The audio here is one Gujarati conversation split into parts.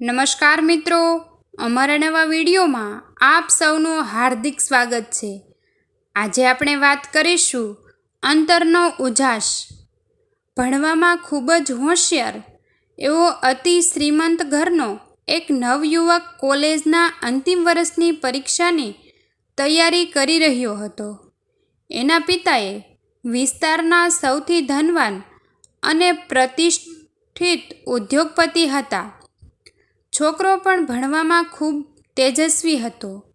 નમસ્કાર મિત્રો. અમારા નવા વિડીયોમાં આપ સૌનું હાર્દિક સ્વાગત છે. આજે આપણે વાત કરીશું અંતરનો ઉજાસ. ભણવામાં ખૂબ જ હોશિયાર એવો અતિ શ્રીમંત ઘરનો એક નવયુવક કોલેજના અંતિમ વર્ષની પરીક્ષાની તૈયારી કરી રહ્યો હતો. એના પિતાએ વિસ્તારના સૌથી ધનવાન અને પ્રતિષ્ઠિત ઉદ્યોગપતિ હતા. છોકરો પણ ભણવામાં ખૂબ તેજસ્વી હતો.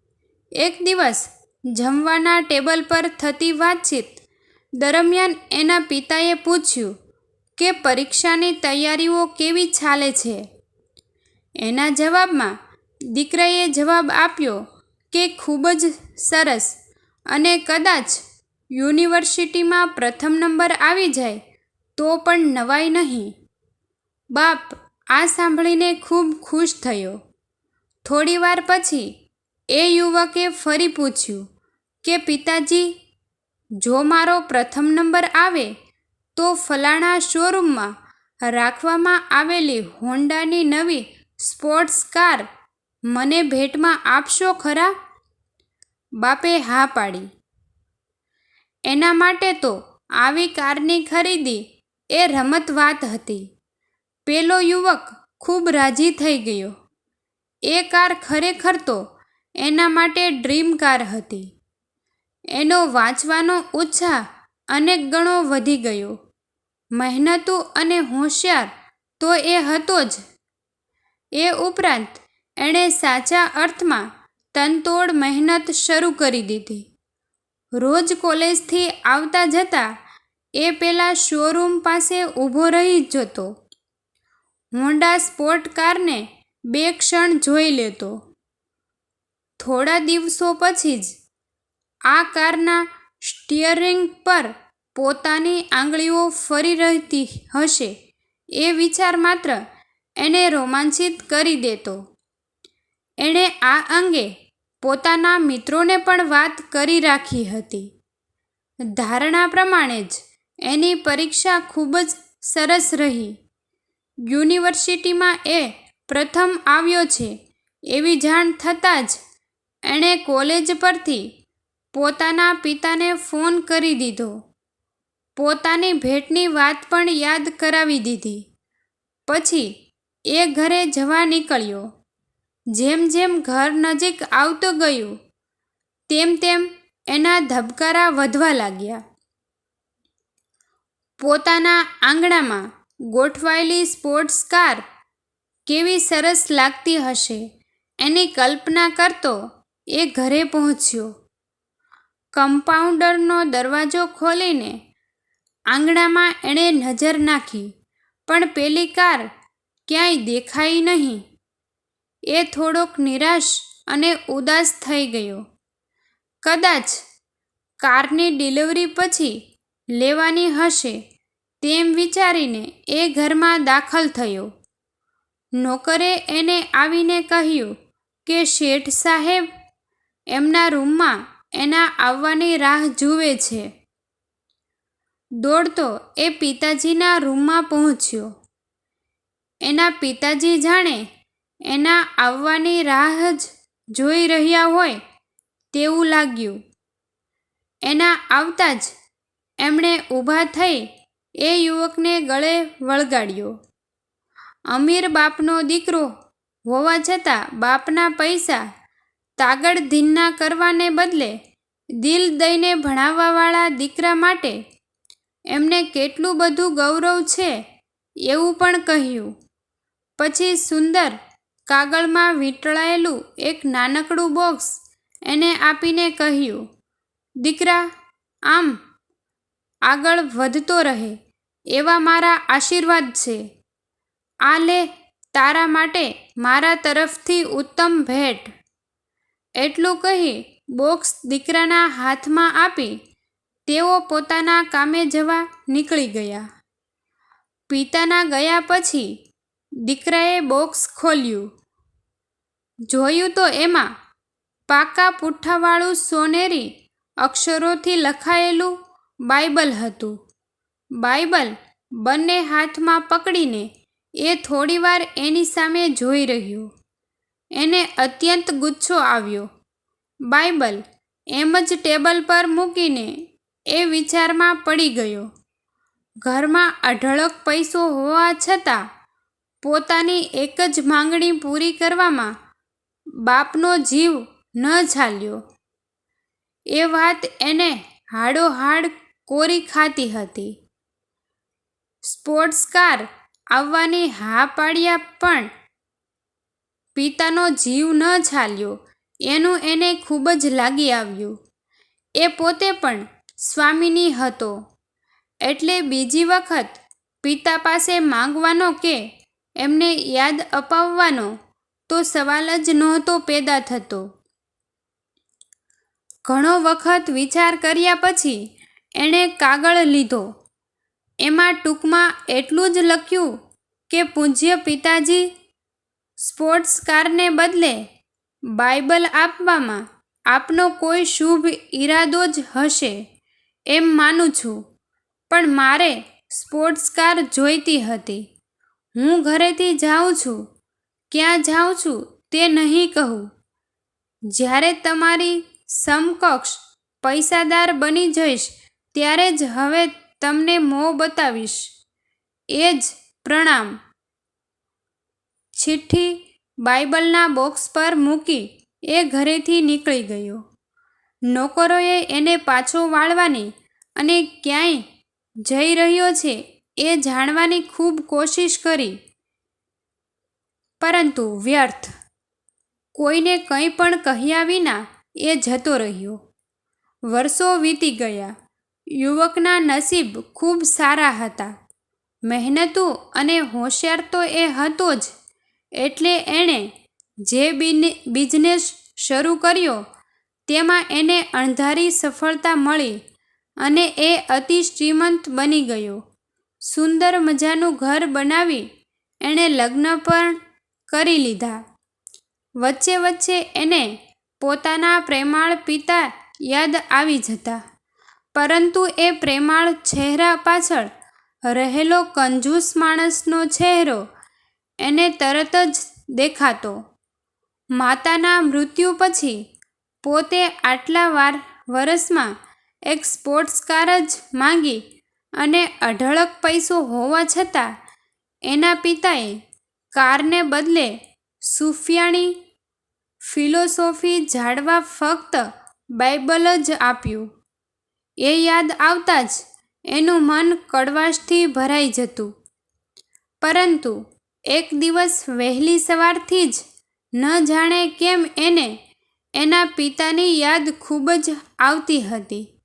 એક દિવસ જમવાના ટેબલ પર થતી વાતચીત દરમિયાન એના પિતાએ પૂછ્યું કે પરીક્ષાની તૈયારીઓ કેવી ચાલે છે? એના જવાબમાં દીકરાએ જવાબ આપ્યો કે ખૂબ જ સરસ અને કદાચ યુનિવર્સિટીમાં પ્રથમ નંબર આવી જાય તો પણ નવાઈ નહીં. બાપ આ સાંભળીને ખૂબ ખુશ થયો. થોડી વાર પછી એ યુવકે ફરી પૂછ્યું કે, પિતાજી, જો મારો પ્રથમ નંબર આવે, તો ફલાણા શોરૂમમાં રાખવામાં આવેલી હોન્ડાની નવી સ્પોર્ટ્સ કાર મને ભેટમાં આપશો ખરા? બાપે હા પાડી. એના માટે તો આવી કારની ખરીદી એ રમત વાત હતી. પેલો યુવક ખૂબ રાજી થઈ ગયો. એ કાર ખરેખર તો એના માટે ડ્રીમ કાર હતી. એનો વાંચવાનો ઉત્સાહ અનેક ગણો વધી ગયો. મહેનતુ અને હોશિયાર તો એ હતો જ. એ ઉપરાંત એણે સાચા અર્થમાં તનતોડ મહેનત શરૂ કરી દીધી. રોજ કોલેજથી આવતા જતા એ પેલા શોરૂમ પાસે ઊભો રહી જતો. હોન્ડા સ્પોર્ટ કારને બે ક્ષણ જોઈ લેતો. થોડા દિવસો પછી જ આ કારના સ્ટિયરિંગ પર પોતાની આંગળીઓ ફરી રહેતી હશે એ વિચાર માત્ર એને રોમાંચિત કરી દેતો. એણે આ અંગે પોતાના મિત્રોને પણ વાત કરી રાખી હતી. ધારણા પ્રમાણે જ એની પરીક્ષા ખૂબ જ સરસ રહી. યુનિવર્સિટીમાં એ પ્રથમ આવ્યો છે. એવી જાણ થતાં જ એણે કોલેજ પરથી પોતાના પિતાને ફોન કરી દીધો. પોતાની ભેટની વાત પણ યાદ કરાવી દીધી. પછી એ ઘરે જવા નીકળ્યો. જેમ જેમ ઘર નજીક આવતું ગયું, તેમ તેમ એના ધબકારા વધવા લાગ્યા. પોતાના આંગણામાં ગોઠવાયેલી સ્પોર્ટ્સ કાર કેવી સરસ લાગતી હશે? એની કલ્પના કરતો એ ઘરે પહોંચ્યો. કમ્પાઉન્ડરનો દરવાજો ખોલીને આંગણામાં એણે નજર નાખી, પણ પેલી કાર ક્યાંય દેખાઈ નહીં. એ થોડોક નિરાશ અને ઉદાસ થઈ ગયો. કદાચ કારની ડિલિવરી પછી લેવાની હશે. તેમ વિચારીને એ ઘરમાં દાખલ થયો. નોકરે એને આવીને કહ્યું કે, શેઠ સાહેબ, એમના રૂમમાં એના આવવાની રાહ જુએ છે. દોડતો એ પિતાજીના રૂમમાં પહોંચ્યો. એના પિતાજી જાણે એના આવવાની રાહ જ જોઈ રહ્યા હોય તેવું લાગ્યું. એના આવતા જ એમણે ઊભા થઈ એ યુવકને ગળે વળગાડ્યો. અમીર બાપનો દીકરો હોવા છતાં બાપના પૈસા તાગડ ધીન્ના કરવાને બદલે દિલ દઈને ભણાવવાવાળા દીકરા માટે એમને કેટલું બધું ગૌરવ છે એવું પણ કહ્યું. પછી સુંદર કાગળમાં વીંટળાયેલું એક નાનકડું બોક્સ એને આપીને કહ્યું, દીકરા, આમ આગળ વધતો રહે, એવા મારા આશીર્વાદ છે. આ લે, તારા માટે મારા તરફથી ઉત્તમ ભેટ. એટલું કહી બોક્સ દીકરાના હાથમાં આપી તેઓ પોતાના કામે જવા નીકળી ગયા. પિતાના ગયા પછી દીકરાએ બોક્સ ખોલ્યું. જોયું તો એમાં પાકા પુઠ્ઠાવાળું સોનેરી અક્ષરોથી લખાયેલું બાઇબલ હતું. બાઇબલ બંને હાથમાં પકડીને એ થોડીવાર એની સામે જોઈ રહ્યો. એને અત્યંત ગુચ્છો આવ્યો. બાઇબલ એમ જ ટેબલ પર મૂકીને એ વિચારમાં પડી ગયો. ઘરમાં અઢળક પૈસો હોવા છતાં પોતાની એક જ માંગણી પૂરી કરવામાં બાપનો જીવ ન ચાલ્યો એ વાત એને હાડોહાડ કોરી ખાતી હતી. સ્પોર્ટ્સ કાર આવવાની હા પાડ્યા પણ પિતાનો જીવ ન ચાલ્યો. એનું એને ખૂબ જ લાગી આવ્યું. એ પોતે પણ સ્વામીની હતો. એટલે બીજી વખત પિતા પાસે માંગવાનો કે એમને યાદ અપાવવાનો તો સવાલ જ નહોતો પેદા થતો. ઘણો વખત વિચાર કર્યા પછી એણે કાગળ લીધો. એમાં ટૂંકમાં એટલું જ લખ્યું કે પૂજ્ય પિતાજી સ્પોર્ટ્સ કારને બદલે બાઇબલ આપવામાં આપનો કોઈ શુભ ઈરાદો જ હશે એમ માનું છું. પણ મારે સ્પોર્ટ્સ કાર જોઈતી હતી. હું ઘરેથી જાઉં છું. ક્યાં જાઉં છું તે નહીં કહું. જ્યારે તમારી સમકક્ષ પૈસાદાર બની જઈશ ત્યારે જ હવે તમને મોં બતાવીશ. એ જ પ્રણામ. ચિઠ્ઠી બાઇબલના બોક્સ પર મૂકી એ ઘરેથી નીકળી ગયો. નોકરોએ એને પાછો વાળવાની અને ક્યાંય જઈ રહ્યો છે એ જાણવાની ખૂબ કોશિશ કરી. પરંતુ વ્યર્થ. કોઈને કંઈ પણ કહ્યા વિના એ જતો રહ્યો. વર્ષો વીતી ગયા. યુવકના નસીબ ખૂબ સારા હતા. મહેનતુ અને હોશિયાર તો એ હતો જ. એટલે એણે જે બિઝનેસ શરૂ કર્યો, તેમાં એને અણધારી સફળતા મળી અને એ અતિ શ્રીમંત બની ગયો. સુંદર મજાનું ઘર બનાવી એણે લગ્ન પણ કરી લીધા. વચ્ચે વચ્ચે એને પોતાના પ્રેમાળ પિતા યાદ આવી જતા. પરંતુ એ પ્રેમાળ ચહેરા પાછળ રહેલો કંજૂસ માણસનો ચહેરો એને તરત જ દેખાતો. માતાના મૃત્યુ પછી પોતે આટલા વાર વરસમાં એક સ્પોર્ટ્સ કાર જ માંગી અને અઢળક પૈસો હોવા છતાં એના પિતાએ કારને બદલે સુફિયાણી ફિલોસોફી જાળવા ફક્ત બાઇબલ જ આપ્યું. એ યાદ આવતા જ એનું મન કડવાશથી ભરાઈ જતું. પરંતુ એક દિવસ વહેલી સવારથી જ ન જાણે કેમ એને એના પિતાની યાદ ખૂબ જ આવતી હતી.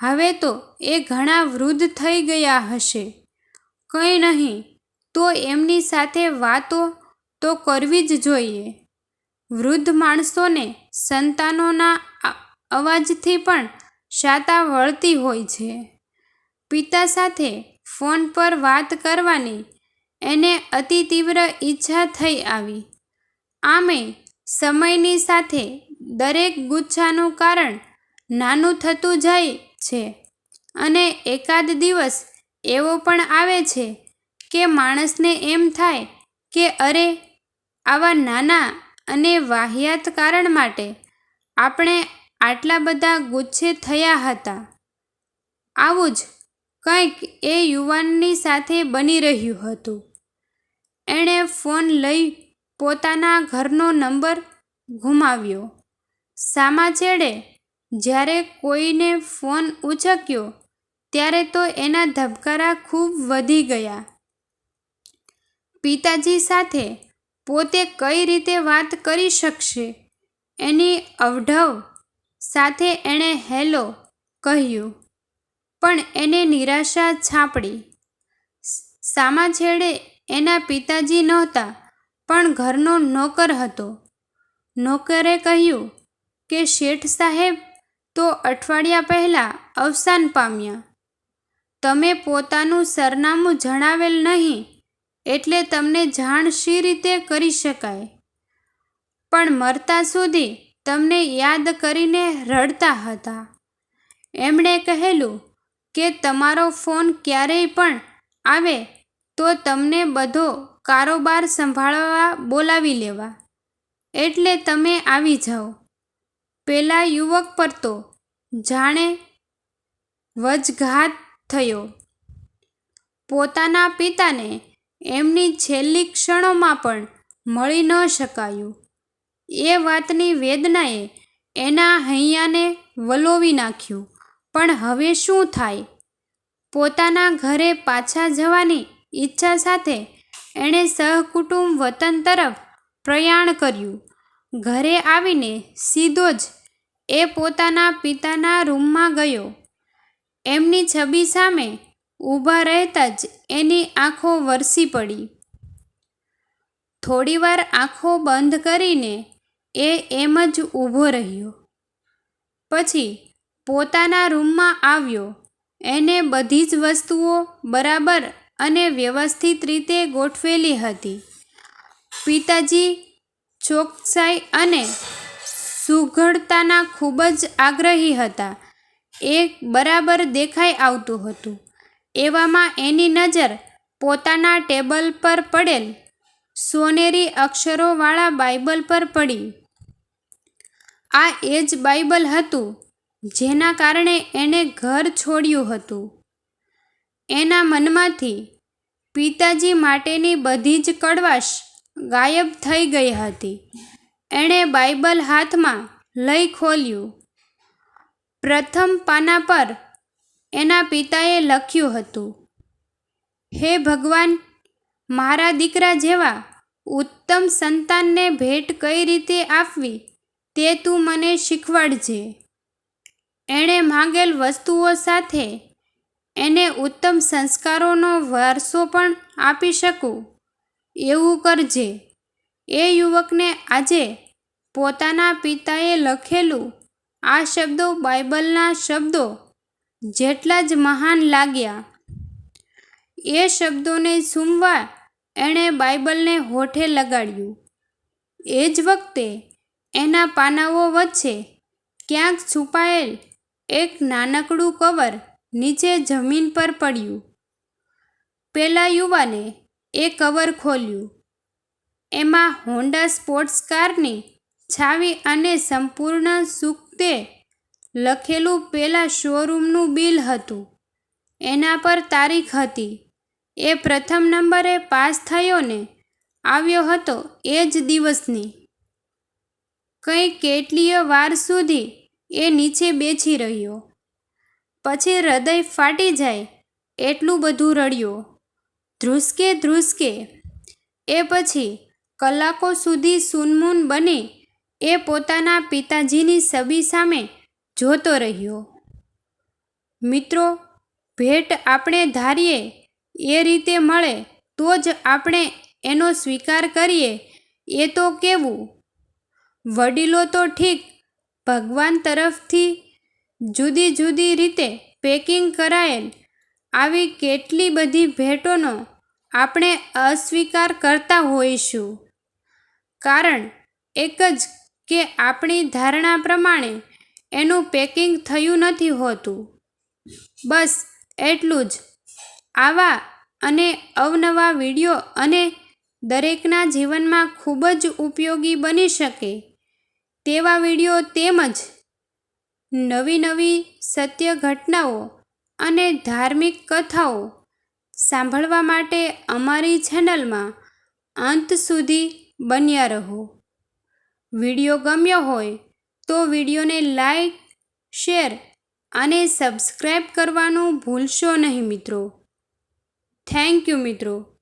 હવે તો એ ઘણા વૃદ્ધ થઈ ગયા હશે. કંઈ નહીં, તો એમની સાથે વાતો તો કરવી જ જોઈએ. વૃદ્ધ માણસોને સંતાનોના અવાજથી પણ શાતા વળતી હોય છે. પિતા સાથે ફોન પર વાત કરવાની એને અતિ તીવ્ર ઈચ્છા થઈ આવી. આમે સમયની સાથે દરેક ગુચ્છાનું કારણ નાનું થતું જાય છે અને એકાદ દિવસ એવો પણ આવે છે કે માણસને એમ થાય કે અરે, આવા નાના અને વાહિયાત કારણ માટે આપણે આટલા બધા ગુચ્છે થયા હતા. આવું જ કંઈક એ યુવાનની સાથે બની રહ્યું હતું. એણે ફોન લઈ પોતાના ઘરનો નંબર ગુમાવ્યો. સામા છેડે જ્યારે કોઈને ફોન ઉચક્યો, ત્યારે તો એના ધબકારા ખૂબ વધી ગયા. પિતાજી સાથે પોતે કઈ રીતે વાત કરી શકશે? એની અવઢવ સાથે એણે હેલો કહ્યું. પણ એને નિરાશા છાપડી. સામા છેડે એના પિતાજી નહોતા, પણ ઘરનો નોકર હતો. નોકરે કહ્યું કે શેઠ સાહેબ તો અઠવાડિયા પહેલાં અવસાન પામ્યા. તમે પોતાનું સરનામું જણાવેલ નહીં, એટલે તમને જાણ શી રીતે કરી શકાય? પણ મરતા સુધી તમને યાદ કરીને રડતા હતા. એમણે કહેલું કે તમારો ફોન ક્યારેય પણ આવે તો તમને બધો કારોબાર સંભાળવા બોલાવી લેવા. એટલે તમે આવી જાઓ. પેલા યુવક પર તો જાણે વજઘાત થયો. પોતાના પિતાને એમની છેલ્લી ક્ષણોમાં પણ મળી ન શકાયું. એ વાતની વેદનાએ એના હૈયાને વલોવી નાખ્યું. પણ હવે શું થાય? પોતાના ઘરે પાછા જવાની ઈચ્છા સાથે એણે સહકુટુંબ વતન તરફ પ્રયાણ કર્યું. ઘરે આવીને સીધો જ એ પોતાના પિતાના રૂમમાં ગયો. એમની છબી સામે ઊભા રહેતા જ એની આંખો વરસી પડી. થોડીવાર આંખો બંધ કરીને એ એમ જ ઊભો રહ્યો. પછી પોતાના રૂમમાં આવ્યો. એને બધી જ વસ્તુઓ બરાબર અને વ્યવસ્થિત રીતે ગોઠવેલી હતી. પિતાજી ચોકસાઈ અને સુઘડતાના ખૂબ જ આગ્રહી હતા. એ બરાબર દેખાઈ આવતું હતું. એવામાં એની નજર પોતાના ટેબલ પર પડેલ સોનેરી અક્ષરોવાળા બાઇબલ પર પડી. આ એ જ બાઇબલ હતું જેના કારણે એણે ઘર છોડ્યું હતું. એના મનમાંથી પિતાજી માટેની બધી જ કડવાશ ગાયબ થઈ ગઈ હતી. એણે બાઇબલ હાથમાં લઈ ખોલ્યું. પ્રથમ પાના પર એના પિતાએ લખ્યું હતું, હે ભગવાન, મારા દીકરા જેવા ઉત્તમ સંતાનને ભેટ કઈ રીતે આપવી? તે તું મને શીખવાડજે. એણે માંગેલ વસ્તુઓ સાથે એને ઉત્તમ સંસ્કારોનો વારસો પણ આપી શકું. એવું કરજે. એ યુવકને આજે પોતાના પિતાએ લખેલું આ શબ્દો બાઇબલના શબ્દો જેટલા જ મહાન લાગ્યા. એ શબ્દોને સૂમવા એણે બાઇબલને હોઠે લગાડ્યું. એ જ વખતે એના પાનાઓ વચ્ચે ક્યાંક છુપાયેલ એક નાનકડું કવર નીચે જમીન પર પડ્યું. પેલા યુવાને એ કવર ખોલ્યું. એમાં હોન્ડા સ્પોર્ટ્સ કારની છાવી અને સંપૂર્ણ સુખતે લખેલું પેલા શોરૂમનું બિલ હતું. એના પર તારીખ હતી. એ પ્રથમ નંબરે પાસ થયો ને આવ્યો હતો એ જ દિવસની. કંઈ કેટલીય વાર સુધી એ નીચે બેસી રહ્યો. પછી હૃદય ફાટી જાય, એટલું બધું રડ્યો. ધ્રુસકે ધ્રુસકે, એ પછી કલાકો સુધી સૂનમૂન બની એ પોતાના પિતાજીની છબી સામે જોતો રહ્યો. મિત્રો, ભેટ આપણે ધારીએ, એ રીતે મળે તો જ આપણે એનો સ્વીકાર કરીએ, એ તો કેવું? વડીલો તો ઠીક, ભગવાન તરફથી જુદી જુદી રીતે પેકિંગ કરાયેલ આવી કેટલી બધી ભેટોનો આપણે અસ્વીકાર કરતા હોઈશું. કારણ એક જ કે આપણી ધારણા પ્રમાણે એનું પેકિંગ થયું નથી હોતું. બસ એટલું જ. આવા અને અવનવા વીડિયો અને દરેકના જીવનમાં ખૂબ જ ઉપયોગી બની શકે. તેવા વીડિયો તેમજ નવી નવી સત્ય ઘટનાઓ અને ધાર્મિક કથાઓ સાંભળવા માટે અમારી ચેનલમાં અંત સુધી બન્યા રહો. વીડિયો ગમ્યો હોય તો વિડીયોને લાઈક, શેર અને સબસ્ક્રાઈબ કરવાનું ભૂલશો નહીં મિત્રો. થેન્ક યુ મિત્રો.